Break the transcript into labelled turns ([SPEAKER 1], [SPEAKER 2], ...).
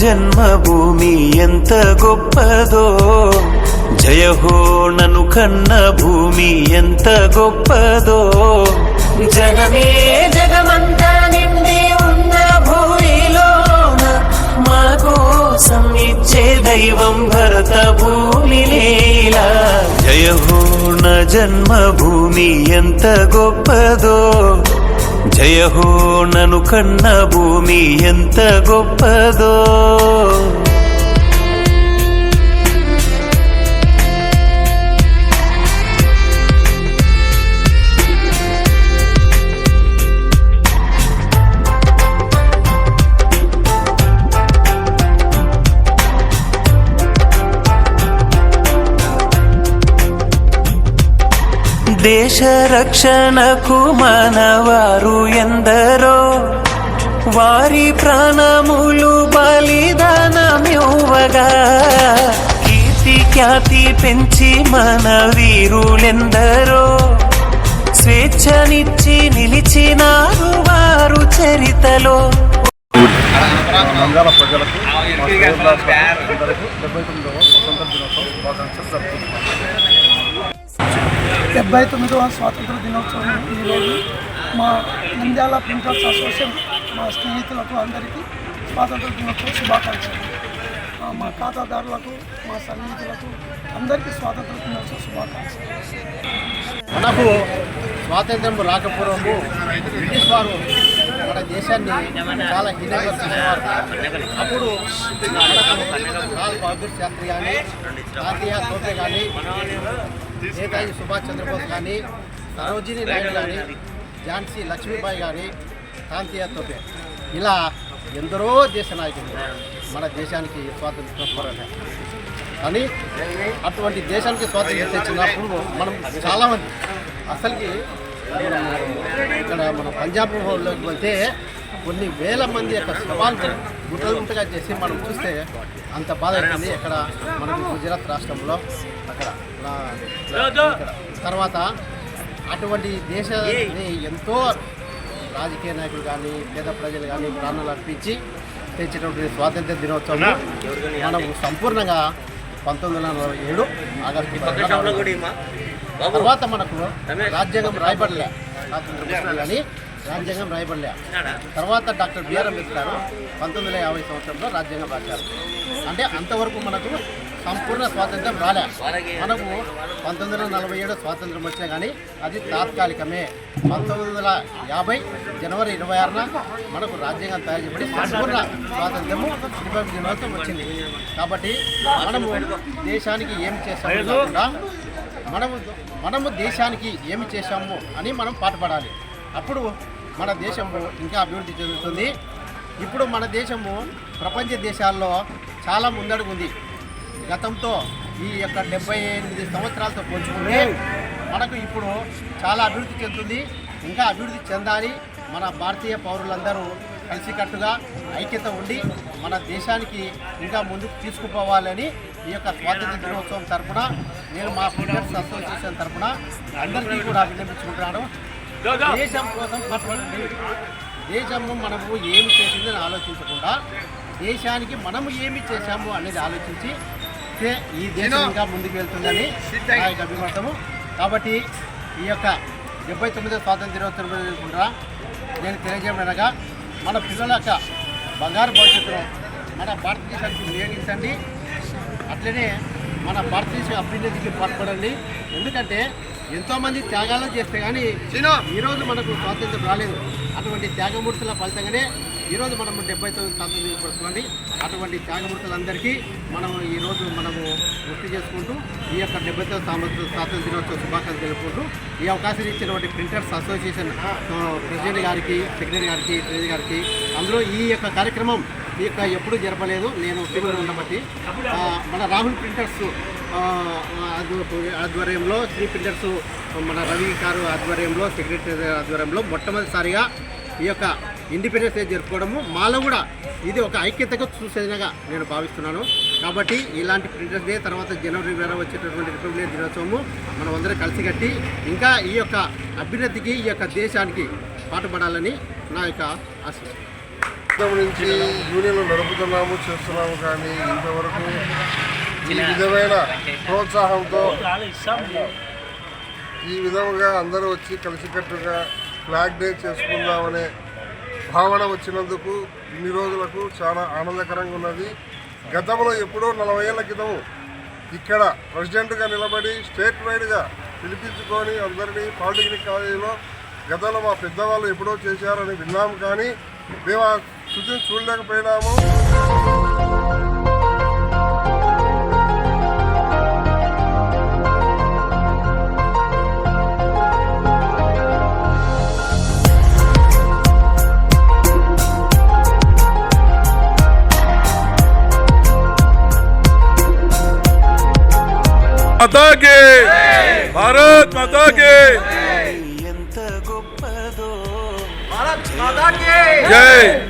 [SPEAKER 1] జన్మభూమి ఎంత గొప్పదో. జయ హో నను కన్న భూమి ఎంత గొప్పదో. జగమే జగమంతా నిండి ఉన్న భూమిలోన మా కోసం ఇచ్చే దైవం భరత భూమి లీలా. జయ హో న జన్మభూమి ఎంత గొప్పదో. జయహో నను కన్న భూమి ఎంత గొప్పదో. దేశ రక్షణకు మనవారు ఎందరో? వారి ప్రాణములు బలిదానమివ్వగా. కీర్తి ఖ్యాతి పెంచి మన వీరులెందరో? స్వేచ్ఛనిచ్చి నిలిచినారు వారు చరితలో.
[SPEAKER 2] ప్రజలకు డెబ్బై తొమ్మిదవ స్వతంత్ర దినోత్సవం శుభాకాంక్షలు
[SPEAKER 3] డెబ్బై తొమ్మిదవ స్వాతంత్ర దినోత్సవం ఈరోజు మా నంద్యాల ప్రింటర్స్ అసోసియేషన్ మా స్నేహితులకు అందరికీ స్వాతంత్ర దినోత్సవ శుభాకాంక్షలు. మా ఖాతాదారులకు మా సన్నిహితులకు అందరికీ స్వాతంత్ర దినోత్సవ శుభాకాంక్షలు.
[SPEAKER 4] మనకు స్వాతంత్ర్యం రాకపూర్వము బ్రిటిష్ వారు మన దేశాన్ని చాలా హీనంగా చూసేవారు అప్పుడు లాల్ బహదూర్ శాస్త్రి కానీ తాతయ్య తోటే కానీ నేతాజీ సుభాష్ చంద్రబోస్ కానీ సరోజిని నాయుడు కానీ ఝాన్సీ లక్ష్మీబాయి కానీ కాంతియా తోటే ఇలా ఎందరో దేశ నాయకులు మన దేశానికి స్వాతంత్రం పోరాటారు కానీ అటువంటి దేశానికి స్వాతంత్రం తెచ్చినప్పుడు మనం చాలామంది అసలుకి ఇక్కడ మన పంజాబ్లోకి వెళ్తే కొన్ని వేల మంది యొక్క సవాళ్ళు గుట్టగుంటగా చేసి మనం చూస్తే అంత బాధ అవుతుంది ఇక్కడ మనకు గుజరాత్ రాష్ట్రంలో అక్కడ. తర్వాత అటువంటి దేశాన్ని ఎంతో రాజకీయ నాయకులు కానీ పేద ప్రజలు కానీ ప్రాణాలు అర్పించి తెచ్చినటువంటి స్వాతంత్ర దినోత్సవం మనం సంపూర్ణంగా పంతొమ్మిది వందల నలభై ఏడు ఆగస్టు తర్వాత మనకు రాజ్యాంగం రాయబడలే. స్వాతంత్ర కానీ రాజ్యాంగం రాయబడలే. తర్వాత డాక్టర్ బిఆర్ అంబేద్కర్ పంతొమ్మిది వందల యాభై సంవత్సరంలో రాజ్యాంగం రాశారు. అంటే అంతవరకు మనకు సంపూర్ణ స్వాతంత్రం రాలే. మనకు పంతొమ్మిది వందల నలభై ఏడు స్వాతంత్రం వచ్చినా కానీ అది తాత్కాలికమే. పంతొమ్మిది వందల యాభై జనవరి ఇరవై ఆరున మనకు రాజ్యాంగం తయారు చేయబడి సంపూర్ణ స్వాతంత్రము రిపబ్లిక్ దినోత్సవం వచ్చింది. కాబట్టి మనము దేశానికి ఏం చేస్తామో మనము మనము దేశానికి ఏమి చేశాము అని మనం పాటుపడాలి. అప్పుడు మన దేశము ఇంకా అభివృద్ధి చెందుతుంది. ఇప్పుడు మన దేశము ప్రపంచ దేశాల్లో చాలా ముందడుగుంది. గతంతో ఈ యొక్క డెబ్బై ఎనిమిది సంవత్సరాలతో పోల్చుకుంటే మనకు ఇప్పుడు చాలా అభివృద్ధి చెందుతుంది. ఇంకా అభివృద్ధి చెందాలి. మన భారతీయ పౌరులందరూ కలిసికట్టుగా ఐక్యత ఉండి మన దేశానికి ఇంకా ముందుకు తీసుకుపోవాలని ఈ యొక్క స్వాతంత్ర దినోత్సవం తరపున నేను మా ప్రింటర్స్ అసోసియేషన్ తరపున అందరికీ కూడా అభినందించుకుంటున్నాను దేశం కోసం కష్టపడండి దేశము మనము ఏమి చేసిందని ఆలోచించకుండా దేశానికి మనము ఏమి చేశాము అనేది ఆలోచించి ఈ దేశం ఇంకా ముందుకు వెళ్తుందని నా యొక్క అభిమతము కాబట్టి ఈ యొక్క డెబ్బై తొమ్మిదో స్వాతంత్ర దినోత్సవం జరుపుకుంటారా నేను తెలియజేయమనగా మన పిల్లల యొక్క బంగారు భవిష్యత్తును మన భారతదేశానికి వినియోగించండి. అట్లనే మన భారతదేశ అభ్యున్నతికి పాల్పడండి. ఎందుకంటే ఎంతోమంది త్యాగాలు చేస్తే కానీ ఈరోజు మనకు స్వాతంత్రం రాలేదు. అటువంటి త్యాగమూర్తుల ఫలితంగానే ఈరోజు మనము డెబ్బై తొమ్మిది స్వాతంత్రం అటువంటి త్యాగమూర్తులందరికీ మనం ఈరోజు మనము గుర్తు చేసుకుంటూ ఈ యొక్క డెబ్బై తొమ్మిది స్వాతంత్ర దినోత్సవ శుభాకాంక్షలు తెలుపుకుంటూ ఈ అవకాశం ఇచ్చినటువంటి ప్రింటర్స్ అసోసియేషన్ ప్రెసిడెంట్ గారికి సెక్రటరీ గారికి ట్రెజరీ గారికి అందులో ఈ యొక్క కార్యక్రమం యొక్క ఎప్పుడూ జరపలేదు. నేను టీవీలో ఉండబట్టి మన రాహుల్ ప్రింటర్స్ ఆధ్వర్యంలో శ్రీ ప్రింటర్స్ మన రవి గారు ఆధ్వర్యంలో సెక్రటరీ ఆధ్వర్యంలో మొట్టమొదటిసారిగా ఈ యొక్క ఇండిపెండెన్స్ డే జరుపుకోవడము. మాలో కూడా ఇది ఒక ఐక్యతగా చూసేదిగా నేను భావిస్తున్నాను. కాబట్టి ఇలాంటి ప్రింటర్స్ డే తర్వాత జనవరి వేల వచ్చేటటువంటి రిపబ్లిక్ డే దినోత్సవము మనం అందరం కలిసికట్టి ఇంకా ఈ యొక్క అభ్యున్నతికి ఈ యొక్క దేశానికి పాటుపడాలని నా యొక్క ఆశ.
[SPEAKER 5] గతం నుంచి యూనియన్లు నడుపుతున్నాము చేస్తున్నాము కానీ ఇంతవరకు ఈ విధమైన ప్రోత్సాహంతో ఈ విధముగా అందరూ వచ్చి కలిసికట్టుగా ఫ్లాగ్ డే చేసుకుందామనే భావన వచ్చినందుకు ఇన్ని రోజులకు చాలా ఆనందకరంగా ఉన్నది. గతంలో ఎప్పుడో నలభై ఏళ్ళ క్రితము ఇక్కడ ప్రెసిడెంట్గా నిలబడి స్టేట్ వైడ్గా పిలిపించుకొని అందరినీ పాలిటెక్నిక్ కాలేజీలో గతంలో మా పెద్దవాళ్ళు ఎప్పుడో చేశారని విన్నాము కానీ మేము స్థితి చూడలేకపోయినాము.
[SPEAKER 1] భారత్ మతాకే!
[SPEAKER 6] ఎంత గొప్పదో.
[SPEAKER 1] భారత్ మతాకే! జై!